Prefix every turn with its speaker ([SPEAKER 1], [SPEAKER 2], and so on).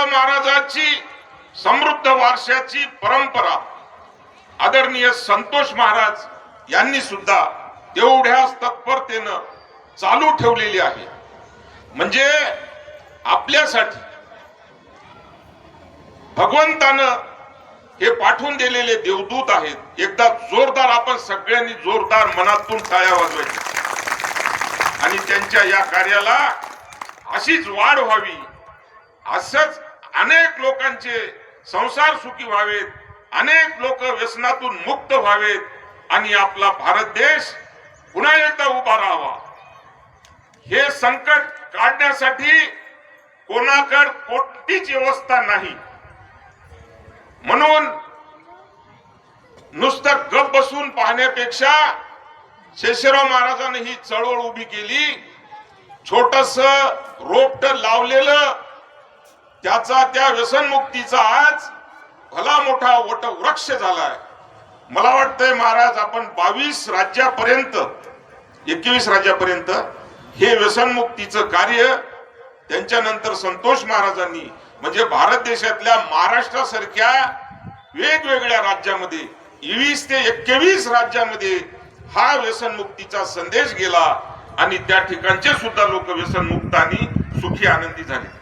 [SPEAKER 1] महाराजांची समृद्ध वारशाची परंपरा. आदरणीय संतोष महाराज यांनी सुद्धा तेवढ्याच तत्परतेनं चालू ठेवलेली आहे. म्हणजे आपल्यासाठी भगवंतानं हे पाठवून दिलेले देवदूत आहेत. एकदा जोरदार आपण सगळ्यांनी जोरदार मनातून टाळ्या वाजवायच्या. आणि त्यांच्या या कार्याला अशीच वाढ व्हावी असंच अनेक लोकांचे संसार सुखी व्हावेत अनेक लोक व्यसनातून मुक्त व्हावेत आणि आपला भारत देश पुन्हा एकदा उभा राहावा. हे संकट काढण्यासाठी कोणाकड कोणतीच व्यवस्था नाही. म्हणून नुसतं गप बसून पाहण्यापेक्षा शेषराव महाराजांनी ही चळवळ उभी केली छोटस रोपट लावलेलं त्याचा त्या व्यसनमुक्तीचा आज भला मोठा वट वृक्ष झालाय. मला वाटतंय महाराज आपण बावीस राज्यापर्यंत एकवीस राज्यापर्यंत हे व्यसनमुक्तीचं कार्य त्यांच्यानंतर संतोष महाराजांनी म्हणजे भारत देशातल्या महाराष्ट्रासारख्या वेगवेगळ्या राज्यामध्ये वीस ते एकवीस राज्यामध्ये हा व्यसनमुक्तीचा संदेश गेला आणि त्या ठिकाणचे सुद्धा लोक व्यसनमुक्त आणि सुखी आनंदी झाले.